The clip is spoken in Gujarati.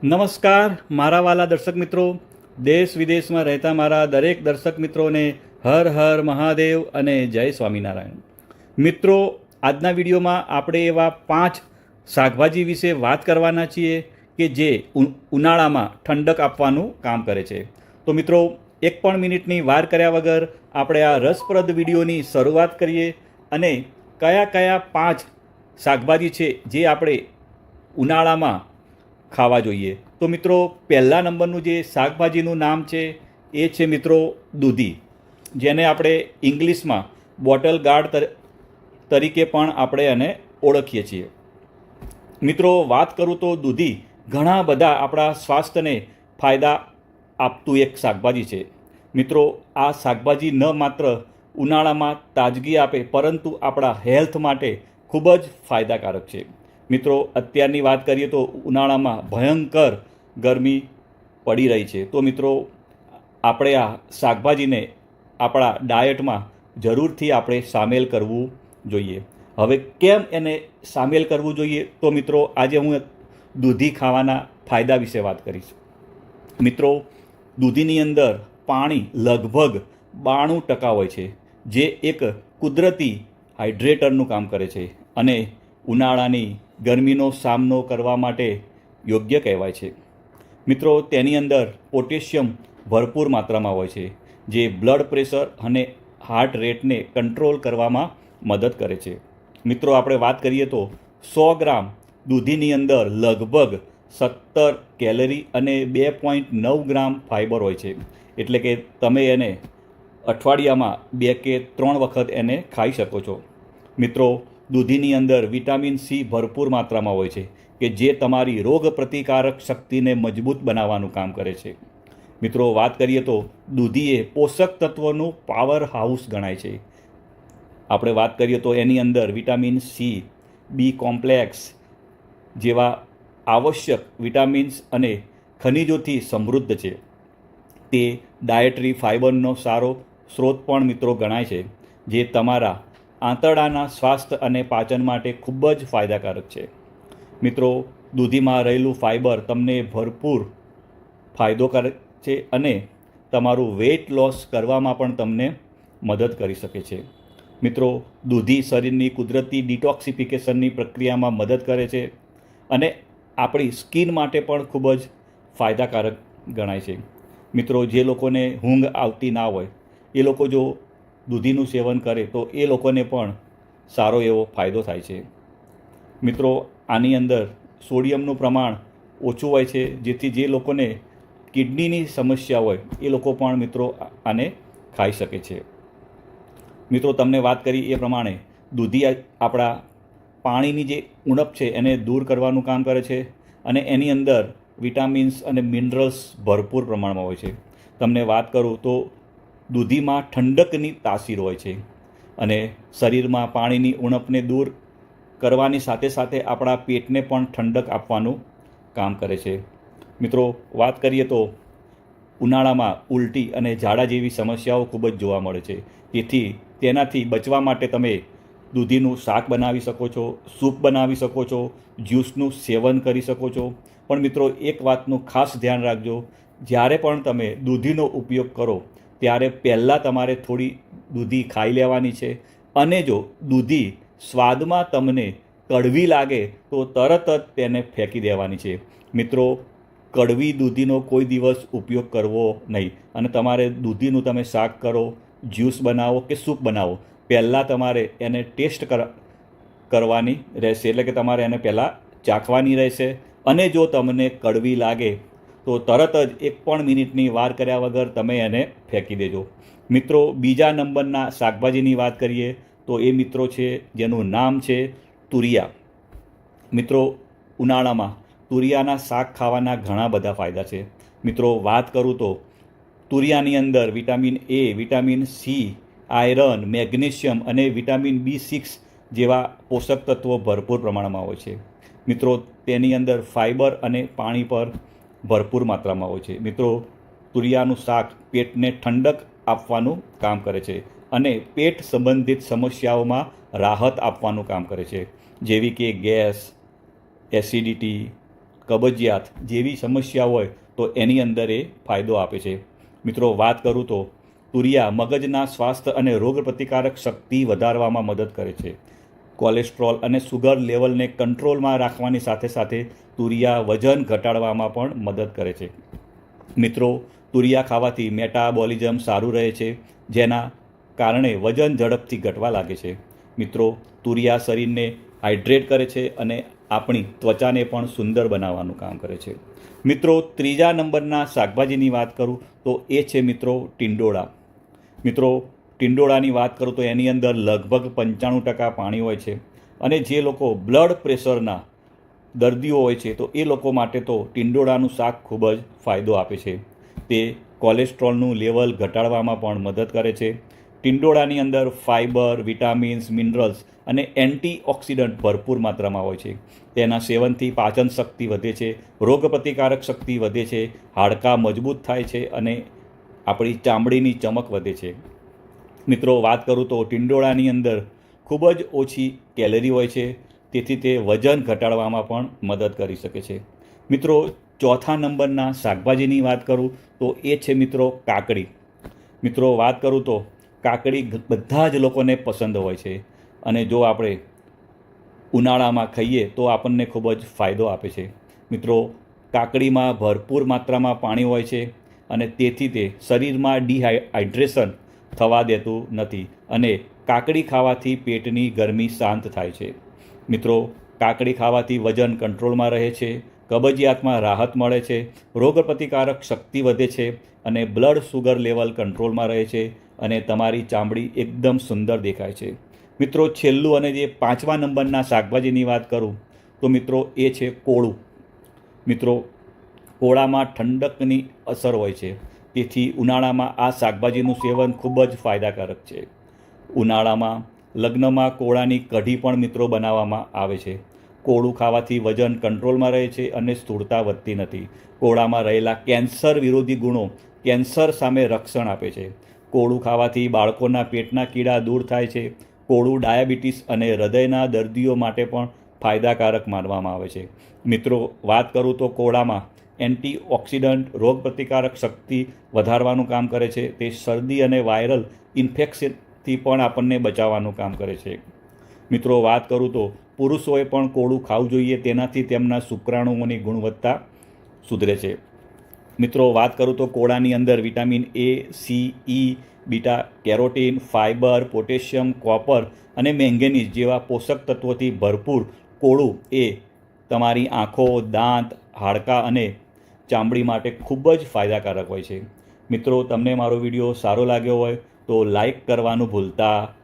નમસ્કાર, મારા વાલા દર્શક મિત્રો. દેશ વિદેશમાં રહેતા મારા દરેક દર્શક મિત્રોને હર હર મહાદેવ અને જય સ્વામિનારાયણ. મિત્રો, આજના વિડીયોમાં આપણે એવા પાંચ શાકભાજી વિશે વાત કરવાના છીએ કે જે ઉનાળામાં ઠંડક આપવાનું કામ કરે છે. તો મિત્રો, એક પણ મિનિટની વાર કર્યા વગર આપણે આ રસપ્રદ વિડીયોની શરૂઆત કરીએ અને કયા કયા પાંચ શાકભાજી છે જે આપણે ઉનાળામાં ખાવા જોઈએ. તો મિત્રો, પહેલા નંબરનું જે શાકભાજીનું નામ છે, એ છે મિત્રો દૂધી. જેને આપણે ઇંગ્લિશમાં બોટલ ગાર્ડ તર- તરીકે પણ આપણે એને ઓળખીએ છીએ. મિત્રો, વાત કરું તો દૂધી ઘણા બધા આપણા સ્વાસ્થ્યને ફાયદા આપતું એક શાકભાજી છે. મિત્રો, આ શાકભાજી ન માત્ર ઉનાળામાં તાજગી આપે, પરંતુ આપણા હેલ્થ માટે ખૂબ જ ફાયદાકારક છે. મિત્રો, અત્યારની વાત કરીએ તો ઉનાળામાં ભયંકર ગરમી પડી રહી છે. તો મિત્રો, આપણે આ શાકભાજીને આપણા ડાયટમાં જરૂરથી આપણે સામેલ કરવું જોઈએ. હવે કેમ એને સામેલ કરવું જોઈએ? તો મિત્રો, આજે હું દૂધી ખાવાના ફાયદા વિશે વાત કરીશ. મિત્રો, દૂધીની અંદર પાણી લગભગ બાણું ટકા હોય છે, જે એક કુદરતી હાઇડ્રેટરનું કામ કરે છે. અને ઉનાળાની ગરમીનો સામનો કરવા માટે યોગ્ય કહેવાય છે. મિત્રો, તેની અંદર પોટેશિયમ ભરપૂર માત્રામાં હોય છે, જે બ્લડ પ્રેશર અને હાર્ટ રેટને કંટ્રોલ કરવામાં મદદ કરે છે. મિત્રો, આપણે વાત કરીએ તો સો ગ્રામ દૂધીની અંદર લગભગ સત્તર કેલરી અને બે પોઈન્ટ નવ ગ્રામ ફાઇબર હોય છે. એટલે કે તમે એને અઠવાડિયામાં બે કે ત્રણ વખત એને ખાઈ શકો છો. મિત્રો દૂધીની અંદર વિટામિન સી ભરપૂર માત્રામાં હોય છે કે જે તમારી રોગ પ્રતિકારક શક્તિને મજબૂત બનાવવાનું કામ કરે છે. મિત્રો, વાત કરીએ તો દૂધી એ પોષક તત્વનું પાવર હાઉસ ગણાય છે. આપણે વાત કરીએ તો એની અંદર વિટામિન સી, બી કોમ્પ્લેક્સ જેવા આવશ્યક વિટામિન્સ અને ખનિજોથી સમૃદ્ધ છે. તે ડાયટરી ફાઇબરનો સારો સ્ત્રોત પણ મિત્રો ગણાય છે, જે તમારા આંતરડાના સ્વાસ્થ્ય અને પાચન માટે ખૂબ જ ફાયદાકારક છે. મિત્રો, દૂધીમાં રહેલું ફાઇબર તમને ભરપૂર ફાયદો કરે છે અને તમારું વેઇટ લોસ કરવામાં પણ તમને મદદ કરી શકે છે. મિત્રો, દૂધી શરીરની કુદરતી ડિટોક્સિફિકેશનની પ્રક્રિયામાં મદદ કરે છે અને આપણી સ્કિન માટે પણ ખૂબ જ ફાયદાકારક ગણાય છે. મિત્રો, જે લોકોને ઊંઘ આવતી ના હોય, એ લોકો જો દૂધીનું સેવન કરે તો એ લોકોને પણ સારો એવો ફાયદો થાય છે. મિત્રો, આની અંદર સોડિયમનું પ્રમાણ ઓછું હોય છે, જેથી જે લોકોને કિડનીની સમસ્યા હોય, એ લોકો પણ મિત્રો આને ખાઈ શકે છે. મિત્રો, તમને વાત કરી એ પ્રમાણે દૂધી આપણા પાણીની જે ઉણપ છે, એને દૂર કરવાનું કામ કરે છે અને એની અંદર વિટામિન્સ અને મિનરલ્સ ભરપૂર પ્રમાણમાં હોય છે. તમને વાત કરું તો દૂધીમાં ઠંડકની તાસીર હોય છે અને શરીરમાં પાણીની ઉણપને દૂર કરવાની સાથે સાથે આપણા પેટને પણ ઠંડક આપવાનું કામ કરે છે. મિત્રો, વાત કરીએ તો ઉનાળામાં ઉલટી અને ઝાડા જેવી સમસ્યાઓ ખૂબ જ જોવા મળે છે. તેથી તેનાથી બચવા માટે તમે દૂધીનું શાક બનાવી શકો છો, સૂપ બનાવી શકો છો, જ્યુસનું સેવન કરી શકો છો. પણ મિત્રો, એક વાતનું ખાસ ધ્યાન રાખજો. જ્યારે પણ તમે દૂધીનો ઉપયોગ કરો ત્યારે પહેલાં તમારે થોડી દૂધી ખાઈ લેવાની છે. અને જો દૂધી સ્વાદમાં તમને કડવી લાગે, તો તરત જ તેને ફેંકી દેવાની છે. મિત્રો, કડવી દૂધીનો કોઈ દિવસ ઉપયોગ કરવો નહીં. અને તમારે દૂધીનું તમે શાક કરો, જ્યુસ બનાવો કે સૂપ બનાવો, પહેલાં તમારે એને ટેસ્ટ કર, કરવાની રહેશે. એટલે કે તમારે એને પહેલાં ચાખવાની રહેશે. અને જો તમને કડવી લાગે તો તરત જ એક પણ મિનિટની વાર કર્યા વગર તમે એને ફેંકી દેજો. મિત્રો, બીજા નંબરના શાકભાજીની વાત કરીએ, તો એ મિત્રો છે, જેનું નામ છે તુરિયા. મિત્રો, ઉનાળામાં તુરિયાના શાક ખાવાના ઘણા બધા ફાયદા છે. મિત્રો, વાત કરું તો તુરિયાની અંદર vitamin A, vitamin C, iron, magnesium અને વિટામિન બી સિક્સ જેવા પોષક તત્વો ભરપૂર પ્રમાણમાં હોય છે. મિત્રો, તેની અંદર ફાઇબર અને પાણી પર ભરપૂર માત્રામાં હોય છે. મિત્રો, તુરિયાનું શાક પેટને ઠંડક આપવાનું કામ કરે છે અને પેટ સંબંધિત સમસ્યાઓમાં રાહત આપવાનું કામ કરે છે. જેવી કે ગેસ, એસિડિટી, કબજિયાત જેવી સમસ્યા હોય તો એની અંદર એ ફાયદો આપે છે. મિત્રો, વાત કરું તો તુરિયા મગજના સ્વાસ્થ્ય અને રોગપ્રતિકારક શક્તિ વધારવામાં મદદ કરે છે. કોલેસ્ટ્રોલ અને સુગર લેવલને કંટ્રોલમાં રાખવાની સાથે સાથે તુરિયા વજન ઘટાડવામાં પણ મદદ કરે છે. મિત્રો, તુરિયા ખાવાથી મેટાબોલિઝમ સારું રહે છે, જેના કારણે વજન ઝડપથી ઘટવા લાગે છે. મિત્રો, તુરિયા શરીરને હાઇડ્રેટ કરે છે અને આપણી ત્વચાને પણ સુંદર બનાવવાનું કામ કરે છે. મિત્રો, ત્રીજા નંબરના શાકભાજીની વાત કરું તો એ છે, મિત્રો, ટિંડોળા. મિત્રો ટિંડોળાની વાત કરું તો એની અંદર લગભગ પંચાણું ટકા પાણી હોય છે અને જે લોકો બ્લડ પ્રેશરના દર્દીઓ હોય છે તો એ લોકો માટે તો ટિંડોળાનું શાક ખૂબ જ ફાયદો આપે છે. તે કોલેસ્ટ્રોલનું લેવલ ઘટાડવામાં પણ મદદ કરે છે. ટિંડોળાની અંદર ફાઇબર વિટામિન્સ, મિનરલ્સ અને એન્ટીઓક્સિડન્ટ ભરપૂર માત્રામાં હોય છે. તેના સેવનથી પાચન શક્તિ વધે છે, રોગપ્રતિકારક શક્તિ વધે છે, હાડકાં મજબૂત થાય છે અને આપણી ચામડીની ચમક વધે છે. મિત્રો, વાત કરું તો ટિંડોળાની અંદર ખૂબ જ ઓછી કેલરી હોય છે, તેથી તે વજન ઘટાડવામાં પણ મદદ કરી શકે છે. મિત્રો, ચોથા નંબરના શાકભાજીની વાત કરું તો એ છે મિત્રો કાકડી. મિત્રો, વાત કરું તો કાકડી બધા જ લોકોને પસંદ હોય છે અને જો આપણે ઉનાળામાં ખાઈએ તો આપણને ખૂબ જ ફાયદો આપે છે. મિત્રો, કાકડીમાં ભરપૂર માત્રામાં પાણી હોય છે અને તેથી તે શરીરમાં ડિહાઇડ્રેશન થવા દેતું નથી અને કાકડી ખાવાથી પેટની ગરમી શાંત થાય છે. મિત્રો, કાકડી ખાવાથી વજન કંટ્રોલમાં રહે છે, કબજિયાતમાં રાહત મળે છે, રોગપ્રતિકારક શક્તિ વધે છે અને બ્લડ સુગર લેવલ કંટ્રોલમાં રહે છે અને તમારી ચામડી એકદમ સુંદર દેખાય છે. મિત્રો, છેલ્લું અને જે પાંચમા નંબરના શાકભાજીની વાત કરું, તો મિત્રો, એ છે કોળું. મિત્રો, કોળામાં ઠંડકની અસર હોય છે. તેથી ઉનાળામાં આ શાકભાજીનું સેવન ખૂબ જ ફાયદાકારક છે. ઉનાળામાં લગ્નમાં કોળાની કઢી પણ મિત્રો બનાવવામાં આવે છે. કોળું ખાવાથી વજન કંટ્રોલમાં રહે છે અને સ્થૂળતા વધતી નથી. કોળામાં રહેલા કેન્સર વિરોધી ગુણો કેન્સર સામે રક્ષણ આપે છે. કોળું ખાવાથી બાળકોના પેટના કીડા દૂર થાય છે. કોળું ડાયાબિટીસ અને હૃદયના દર્દીઓ માટે પણ ફાયદાકારક માનવામાં આવે છે. મિત્રો, વાત કરું તો કોળામાં એન્ટીઓક્સિડન્ટ રોગ પ્રતિકારક શક્તિ વધારવાનું કામ કરે છે. તે શરદી અને વાયરલ ઇન્ફેક્શનથી પણ આપણને બચાવવાનું કામ કરે છે. મિત્રો, વાત કરું તો પુરુષોએ પણ કોળું ખાવું જોઈએ. તેનાથી તેમના શુક્રાણુઓની ગુણવત્તા સુધરે છે. મિત્રો, વાત કરું તો કોળાની અંદર vitamin A, C, E, beta, carotene fibre potassium, copper અને મેંગેનીઝ જેવા પોષક તત્વોથી ભરપૂર કોળું એ તમારી આંખો, દાંત, હાડકાં અને ચામડી માટે ખૂબ જ ફાયદાકારક હોય છે. મિત્રો, તમને મારો વીડિયો સારો લાગ્યો હોય તો લાઈક કરવાનું ભૂલતા